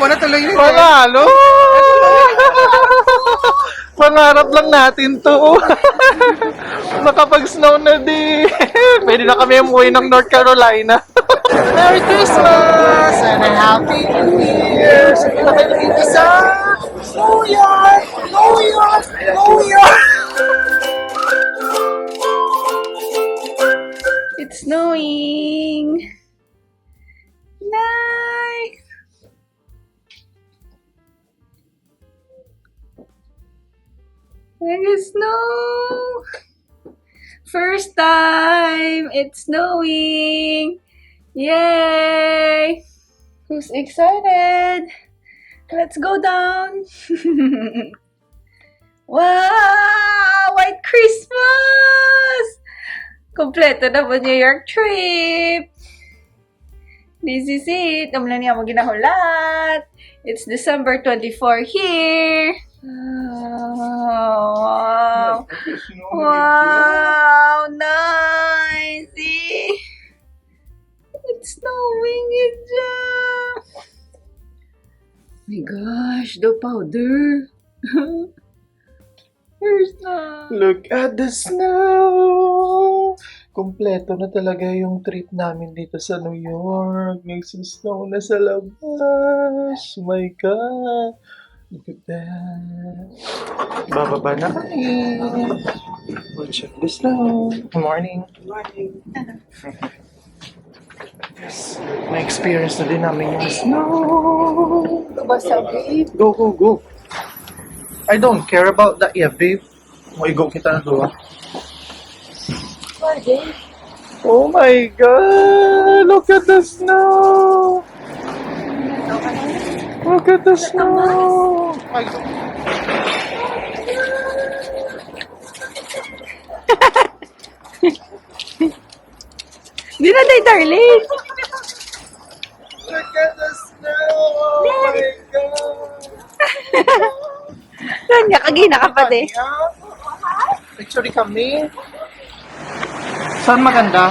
mo, na. Panalo! Pangarap lang natin to. Nakapag-snow na di. Pwede na kami umuwi ng North Carolina. Merry Christmas and a Happy New Year! Sa na kayo dito sa New York! New York! New York! It's snowing. Nice. There's snow. First time it's snowing. Yay! Who's excited? Let's go down. wow! White Christmas! Kompleto na po New York trip. This is it. Alam na niya mo ginahulat. It's December 24 here. Wow. Wow. Nice. It's snowing it My gosh, the powder. Where's the... Look at the snow! Kompleto na talaga yung trip namin dito sa New York. Nagsusnow na sa labas. My God! Look at that. Bababa na kami. We'll check the snow. Good morning. Good morning. yes. May experience na din namin yung snow. Basa, babe. Go, go, go. I don't care about that, yeah, babe. Mo kita na doon. Oh my god! Look at the snow! Look at the snow! My God. Di na day, darling. Look at the snow! Oh my god! Kanya, kagina ka pa, de. Picture kami. Saan maganda?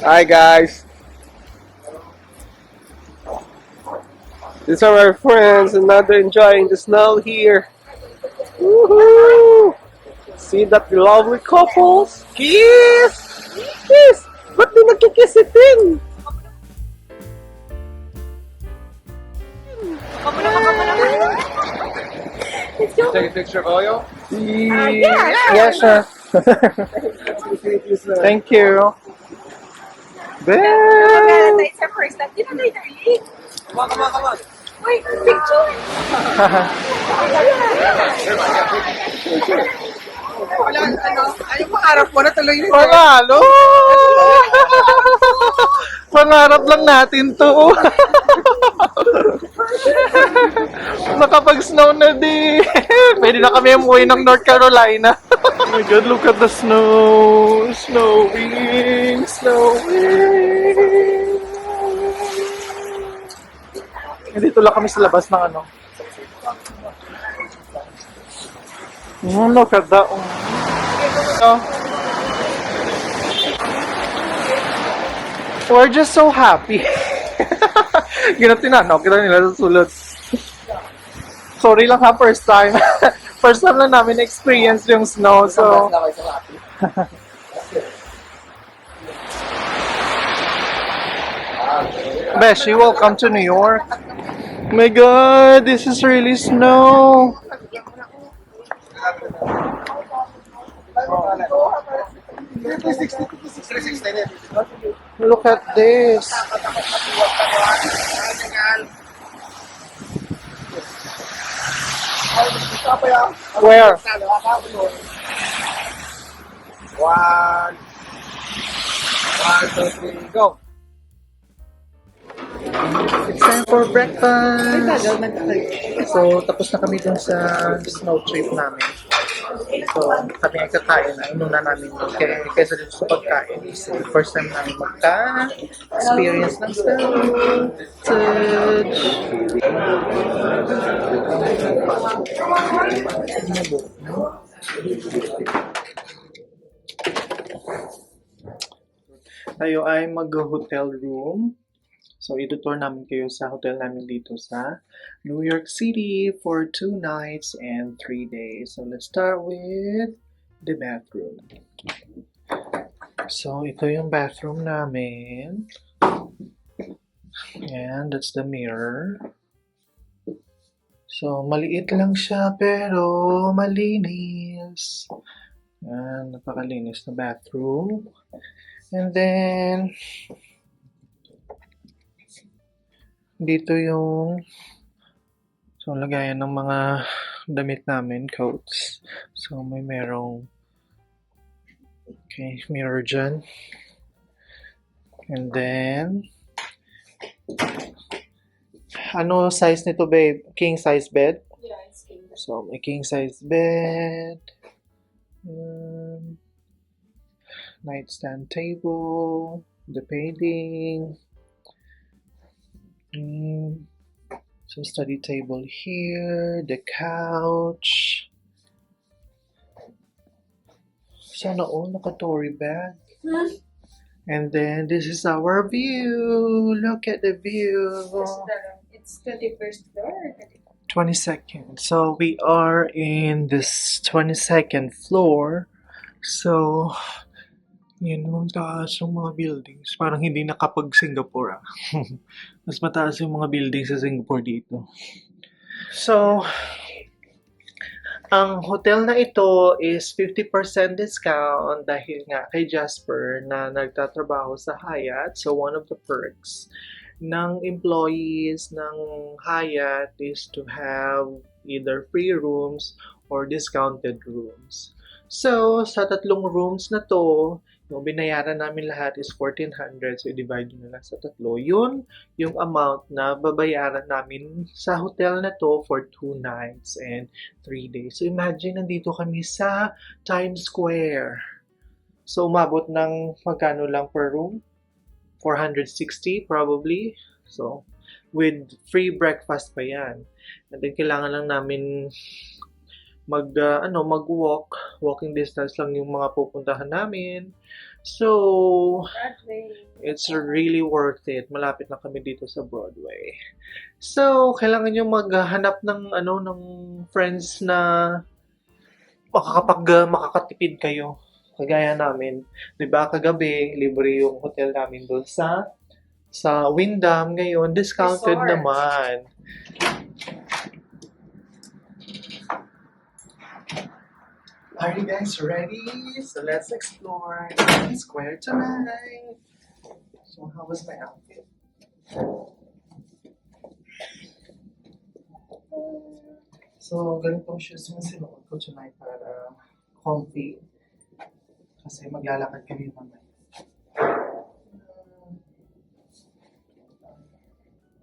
Hi guys. These are our friends and now they're enjoying the snow here. Woohoo! See that lovely couples? Kiss! Kiss! Ba't di nagkikisitin? Take a picture of Oyo? Yeah, yeah, sure. Thank you. Bell! It's our first time. Di na day, darling. Come on, come on, come on. Wait, picture. Wala, ano, ay, pangarap mo, na. Panalo! Pangarap lang natin to. Nakapag-snow na di. Pwede na kami umuwi ng North Carolina. Oh my God, look at the snow. Snowing, snowing. Dito lang kami sa labas ng ano. Mm, look at that. Oh. We're just so happy. Ginatinanaw kita nila sa sulod. Sorry lang ha, first time. first time lang namin experience yung snow, so... Beshi, welcome to New York. My God, this is really snow. Look at this. Where? One. One, two, three, go. It's time for breakfast. So, tapos na kami dun sa snow trip namin. So, kami ay kakain na. Inuna namin. Kaya, kaysa dito sa pagkain, is the first time namin magka-experience ng. Touch. Tayo ay mag-hotel room. So, itutour namin kayo sa hotel namin dito sa New York City for two nights and three days. So, let's start with the bathroom. So, ito yung bathroom namin. And that's the mirror. So, maliit lang siya pero malinis. Yan, napakalinis na bathroom. And then, dito yung so lagayan ng mga damit namin, coats. So may merong okay, mirror dyan. And then ano size nito, babe? King size bed? Yeah, it's king. So, may king size bed. Um, nightstand table. The painting. Mm, so, study table here. The couch. Sana all naka-tory bag. And then, this is our view. Look at the view. It's 21st floor. 22nd. So we are in this 22nd floor. So, yun yung taas yung mga buildings. Parang hindi na kapag Singapore ah. Mas mataas yung mga buildings sa Singapore dito. So, ang hotel na ito is 50% discount dahil nga kay Jasper na nagtatrabaho sa Hyatt. So, one of the perks ng employees ng Hyatt is to have either free rooms or discounted rooms. So, sa tatlong rooms na to, yung binayaran namin lahat is 1,400. So, i-divide nyo lang sa tatlo. Yun yung amount na babayaran namin sa hotel na to for two nights and three days. So, imagine, nandito kami sa Times Square. So, umabot ng magkano lang per room? 460 probably. So, with free breakfast pa yan. And then, kailangan lang namin mag, uh, ano, mag-walk. Walking distance lang yung mga pupuntahan namin. So, it's really worth it. Malapit na kami dito sa Broadway. So, kailangan nyo maghanap ng ano ng friends na makakapag uh, makakatipid kayo. Kagaya namin, 'di ba? Kagabi libre yung hotel namin doon sa sa Wyndham ngayon discounted Resort. naman. Are you guys ready? So let's explore Times Square tonight. So how was my outfit? So, ganitong shoes yung sinuot ko tonight para comfy. Kasi maglalakad kami mamaya.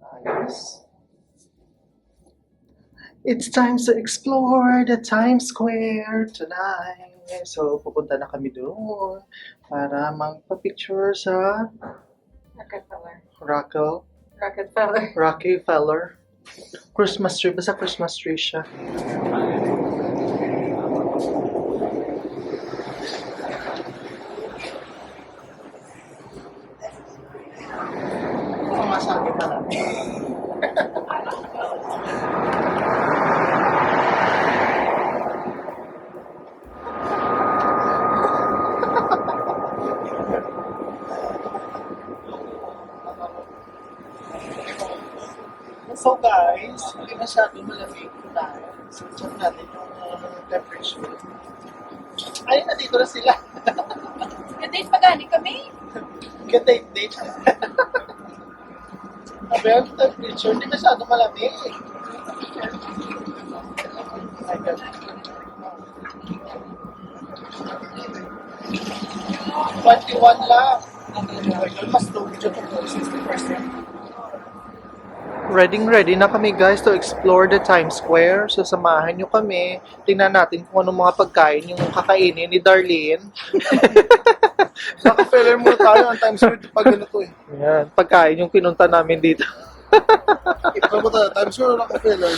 Ayos. It's time to explore the Times Square tonight. So, pupunta na kami doon para magpa-picture sa Rockefeller. Rockel, Rockefeller. Rockefeller. Christmas tree. Basta Christmas tree siya. So guys, hindi masyado malamig na. So check natin yung uh, temperature. Ay, nandito na sila. Good pa gani kami. Ka-date date. Sabi ang temperature, hindi masyado malamig. God. 21 lang. Mas tubig to 60%. Ready ready na kami guys to explore the Times Square. So samahan nyo kami. Tingnan natin kung anong mga pagkain yung kakainin ni Darlene. Rockefeller muna tayo ang Times Square pag ganito eh. Yan, pagkain yung pinunta namin dito. Ano mo tayo? Times Square o Rockefeller?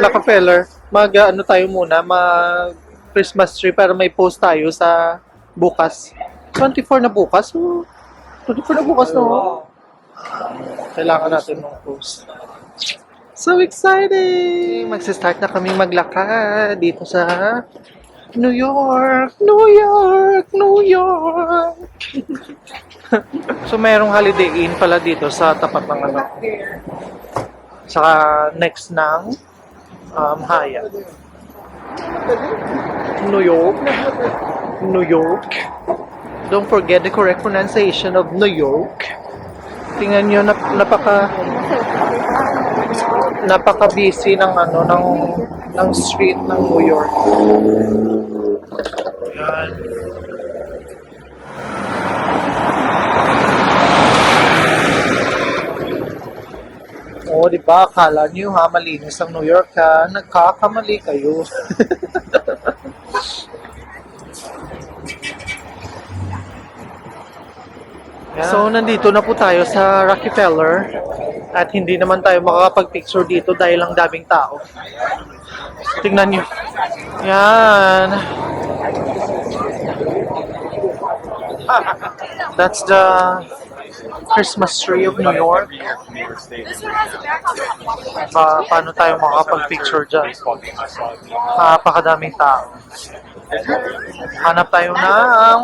Rockefeller, mag ano tayo muna, mag Christmas tree para may post tayo sa bukas. 24 na bukas? Oh, 24 na bukas no? Kailangan natin ng post. So excited! Magsa-start na kami maglakad dito sa New York, New York, New York. so merong holiday inn pala dito sa tapat ng ano. Saka next ng um, Hyatt. New York. New York. Don't forget the correct pronunciation of New York. Tingnan nyo, nap napaka napaka busy ng ano ng ng street ng New York. Yan. Oo, di ba? Akala nyo ha, malinis ang New York ha. Nagkakamali kayo. So, nandito na po tayo sa Rockefeller at hindi naman tayo makakapag-picture dito dahil ang daming tao. Tingnan nyo. Yan. That's the Christmas tree of New York. Pa paano tayo makakapag-picture dyan? Napakadaming tao. Hanap tayo ng?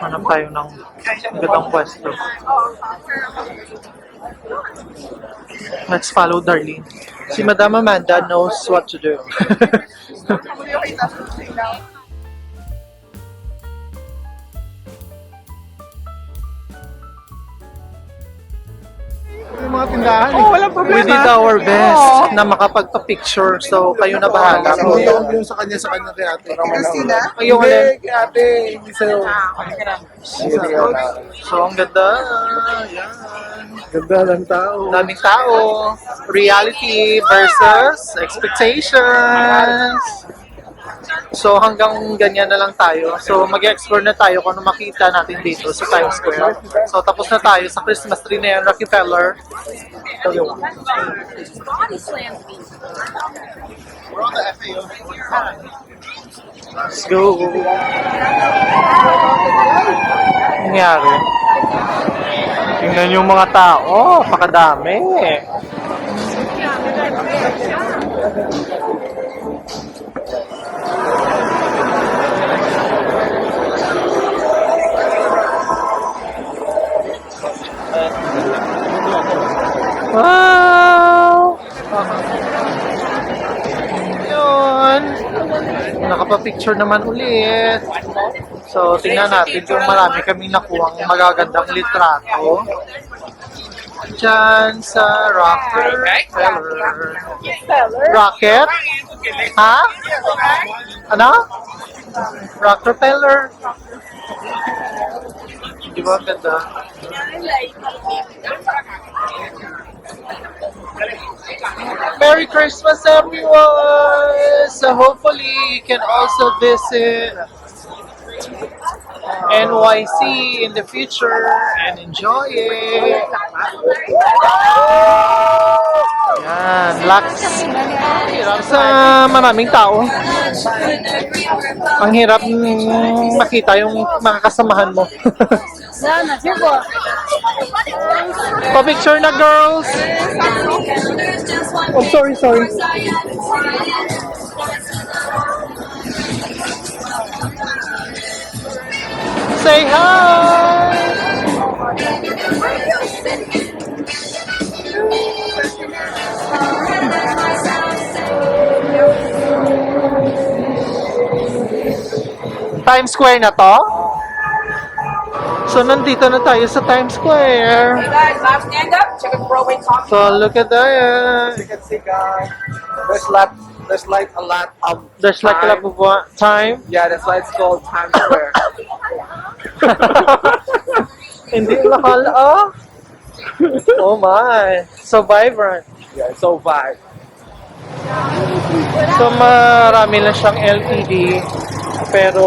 Hanap tayo ng gandang pwesto. Let's follow Darlene. Si Madam Amanda knows what to do. Yung mga tindahan eh. Oh, walang problema. We did our best na makapagpa-picture. So, kayo na bahala. Ano yung, yung sa kanya, sa kanya kay ate. Christina? Ayun, Hindi, alin. kay ate. Hindi sa'yo. So, ang ganda. Yan. Ganda ng tao. Daming tao. Reality versus expectations. So hanggang ganyan na lang tayo. So mag-explore na tayo kung ano makita natin dito sa Times Square. So tapos na tayo sa Christmas tree na yan, Rockefeller. The FAO. Let's go. Nangyari. Tingnan yung mga tao. Pakadami. Wow! Yun. Nakapapicture naman ulit. So, tingnan natin kung marami kami nakuha magagandang litrato. Diyan sa Rockefeller. Rocket? Ha? Ano? Rockefeller. Di ba ang ganda? Merry Christmas, everyone! So hopefully you can also visit NYC in the future and enjoy it. Yan, lax. Sa maraming tao. Ang hirap makita yung mga kasamahan mo. Pa-picture na, girls! Oh, sorry, sorry. say hi! Times Square na to? So, nandito na tayo sa Times Square. guys, last stand up. Check out Broadway Coffee. So, look at that. You can see, guys. There's lot. There's like a lot of. There's like a lot of wa- time. Yeah, that's why it's called Times Square. Hindi mahal, oh. Oh my. So vibrant. yeah, it's so vibe. So marami lang siyang LED. Pero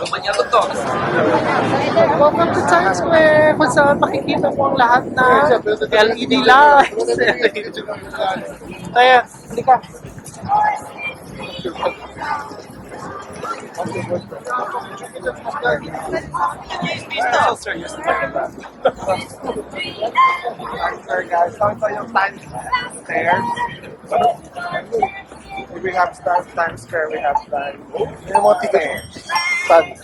ang dumi-dumi niya. Welcome to Times Square kung saan makikita mo ang lahat na LED lights. Kaya, hindi ka. Square, guys. So ito yung Times Square. If we have Times Times Square, we have Times. Yung mga ticket. Sad.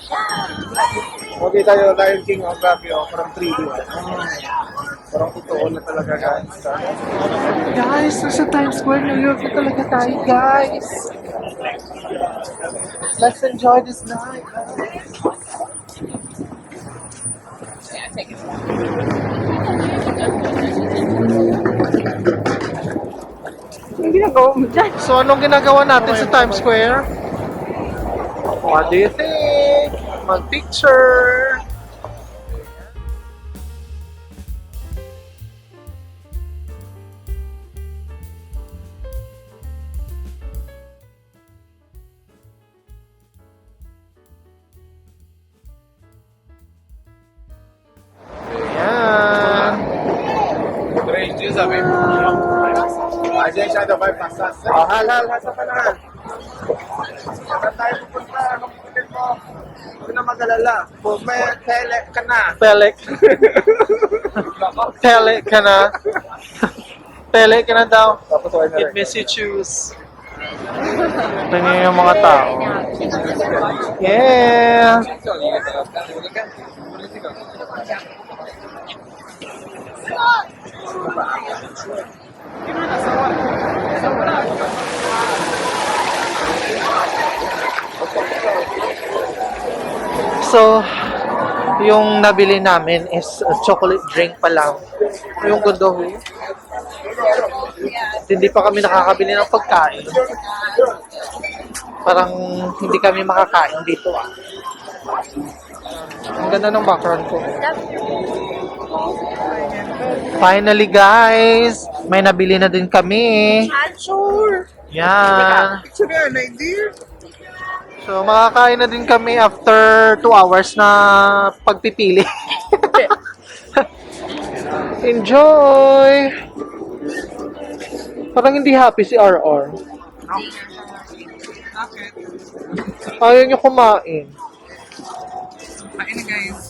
Okay tayo, Lion King, ang grabe, oh, parang 3D. oh. Parang totoo na talaga, guys. Guys, nasa Times Square, New York na talaga tayo, guys. Let's enjoy this night. Yung ginagawa mo dyan. So, anong ginagawa natin sa Times Square? What do you think? Mag-picture. Telek. Tele ka na. Tele ka na daw. Tapos okay na It. Tingnan yung mga tao. Yeah! So, yung nabili namin is a chocolate drink pa lang. Yung gundo Hindi pa kami nakakabili ng pagkain. Parang hindi kami makakain dito ah. Ang ganda ng background ko. Finally guys, may nabili na din kami. Sure. Yan. Nga, na hindi. So makakain na din kami after 2 hours na pagpipili. Enjoy! Parang hindi happy si RR. Ayaw niyo kumain. Kain guys.